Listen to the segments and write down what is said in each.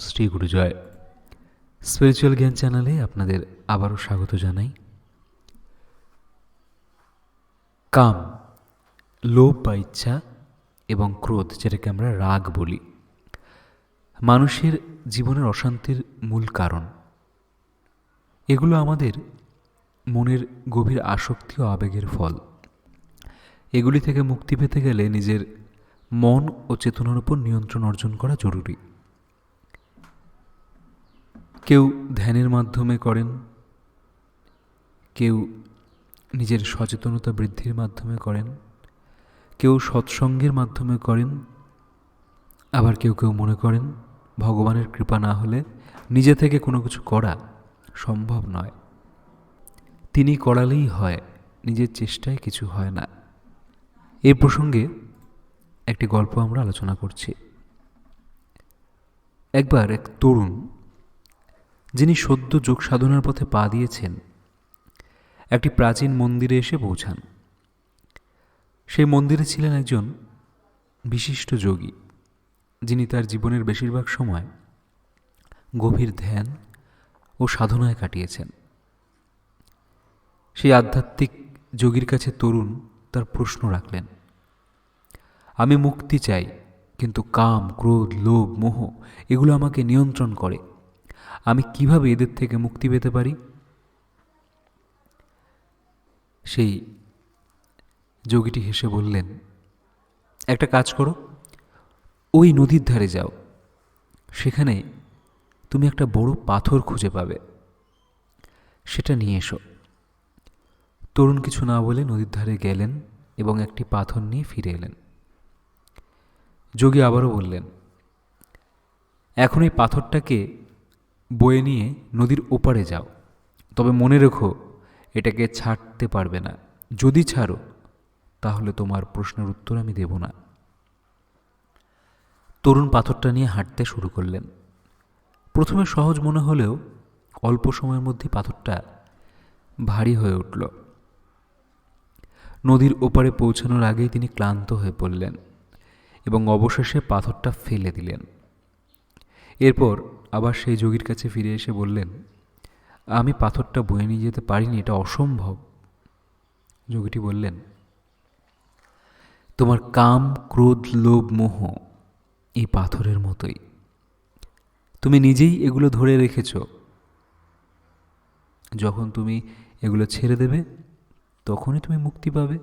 Shri গুরুজয়। Spiritual জ্ঞান চ্যানেলে আপনাদের আবারও স্বাগত জানাই। কাম, লোভ বা ইচ্ছা এবং ক্রোধ, যেটাকে আমরা রাগ বলি, মানুষের জীবনের অশান্তির মূল কারণ। এগুলো আমাদের মনের গভীর আসক্তি ও আবেগের ফল। এগুলি থেকে মুক্তি পেতে গেলে নিজের মন ও চেতনার উপর নিয়ন্ত্রণ অর্জন করা জরুরি। কেউ ধ্যানের মাধ্যমে করেন, কেউ নিজের সচেতনতা বৃদ্ধির মাধ্যমে করেন, কেউ সৎসঙ্গের মাধ্যমে করেন, আবার কেউ কেউ মনে করেন ভগবানের কৃপা না হলে নিজে থেকে কোনো কিছু করা সম্ভব নয়। তিনি করালেই হয়, নিজের চেষ্টায় কিছু হয় না। এ প্রসঙ্গে একটি গল্প আমরা আলোচনা করছি। একবার এক তরুণ যিনি সদ্য যোগ সাধনার পথে পা দিয়েছেন, একটি প্রাচীন মন্দিরে এসে পৌঁছান। সেই মন্দিরে ছিলেন একজন বিশিষ্ট যোগী, যিনি তার জীবনের বেশিরভাগ সময় গভীর ধ্যান ও সাধনায় কাটিয়েছেন। সেই আধ্যাত্মিক যোগীর কাছে তরুণ তার প্রশ্ন রাখলেন, আমি মুক্তি চাই, কিন্তু কাম, ক্রোধ, লোভ, মোহ, এগুলো আমাকে নিয়ন্ত্রণ করে। আমি কীভাবে এদের থেকে মুক্তি পেতে পারি? সেই যোগীটি হেসে বললেন, একটা কাজ করো, ওই নদীর ধারে যাও। সেখানে তুমি একটা বড় পাথর খুঁজে পাবে। সেটা নিয়ে এসো। তরুণ কিছু না বলে নদীর ধারে গেলেন এবং একটি পাথর নিয়ে ফিরে এলেন। যোগী আবারও বললেন, এখন এই পাথরটাকে বয়ে নিয়ে নদীর ওপারে যাও। তবে মনে রেখো, এটাকে ছাড়তে পারবে না। যদি ছাড়ো, তাহলে তোমার প্রশ্নের উত্তর আমি দেব না। তরুণ পাথরটা নিয়ে হাঁটতে শুরু করলেন। প্রথমে সহজ মনে হলেও অল্প সময়ের মধ্যে পাথরটা ভারী হয়ে উঠল। নদীর ওপারে পৌঁছানোর আগেই তিনি ক্লান্ত হয়ে পড়লেন এবং অবশেষে পাথরটা ফেলে দিলেন। এরপর আবার সেই যোগীর কাছে ফিরে এসে বললেন, আমি পাথরটা বয়ে নিয়ে যেতে পারিনি, এটা অসম্ভব। যোগীটি বললেন, তোমার কাম, ক্রোধ, লোভ, মোহ এই পাথরের মতোই। তুমি নিজেই এগুলো ধরে রেখেছ। যখন তুমি এগুলো ছেড়ে দেবে, তখনই তুমি মুক্তি পাবে।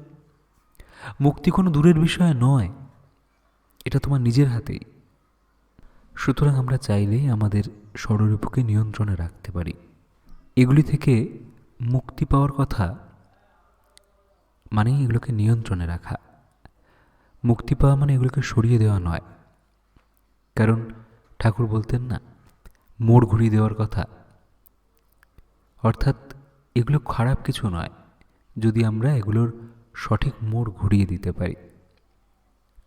মুক্তি কোনো দূরের বিষয় নয়, এটা তোমার নিজের হাতেই। সুতরাং আমরা চাইলেই আমাদের ষড়রূপকে নিয়ন্ত্রণে রাখতে পারি। এগুলি থেকে মুক্তি পাওয়ার কথা মানেই এগুলোকে নিয়ন্ত্রণে রাখা। মুক্তি পাওয়া মানে এগুলোকে সরিয়ে দেওয়া নয়। কারণ ঠাকুর বলতেন না, মোড় ঘুরিয়ে দেওয়ার কথা। অর্থাৎ এগুলো খারাপ কিছু নয়, যদি আমরা এগুলোর সঠিক মোড় ঘুরিয়ে দিতে পারি।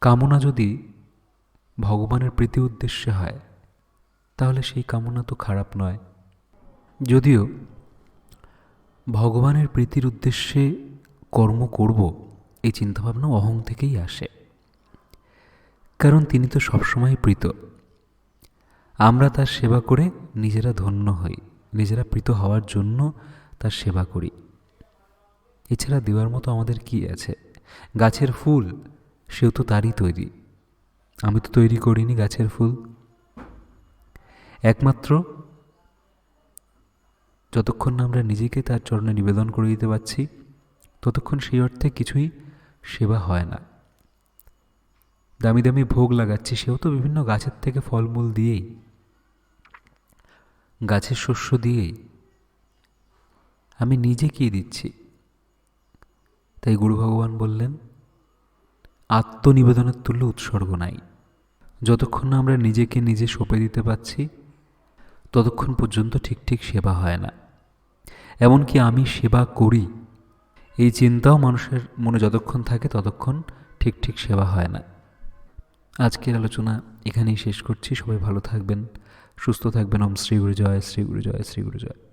কামনা যদি ভগবানের প্রীতি উদ্দেশ্যে হয়, তাহলে সেই কামনা তো খারাপ নয়। যদিও ভগবানের প্রীতির উদ্দেশ্যে কর্ম করব, এই চিন্তাভাবনা অহং থেকেই আসে। কারণ তিনি তো সবসময় প্রীত। আমরা তার সেবা করে নিজেরা ধন্য হই, নিজেরা প্রীত হওয়ার জন্য তার সেবা করি। এছাড়া দেওয়ার মতো আমাদের কি আছে? গাছের ফুল, সেও তো তারই তৈরি। আমি তো তৈরি করিনি গাছের ফুল। একমাত্র যতক্ষণ না আমরা নিজেকে তার চরণে নিবেদন করে দিতে পারছি, ততক্ষণ সেই অর্থে কিছুই সেবা হয় না। দামি দামি ভোগ লাগাচ্ছি, সেও তো বিভিন্ন গাছের থেকে ফলমূল দিয়েই, গাছের শস্য দিয়েই। আমি নিজে কি দিচ্ছি? তাই গুরু ভগবান বললেন আত্মনিবেদনের তুল্য উৎসর্গ নাই। যতক্ষণ না আমরা নিজেকে নিজে সঁপে দিতে পারছি, ততক্ষণ পর্যন্ত ঠিক ঠিক সেবা হয় না। এমনকি আমি সেবা করি, এই চিন্তাও মানুষের মনে যতক্ষণ থাকে ততক্ষণ ঠিক ঠিক সেবা হয় না। আজকের আলোচনা এখানেই শেষ করছি। সবাই ভালো থাকবেন, সুস্থ থাকবেন। ওম শ্রী গুরু জয় শ্রী গুরু জয় শ্রী গুরু জয়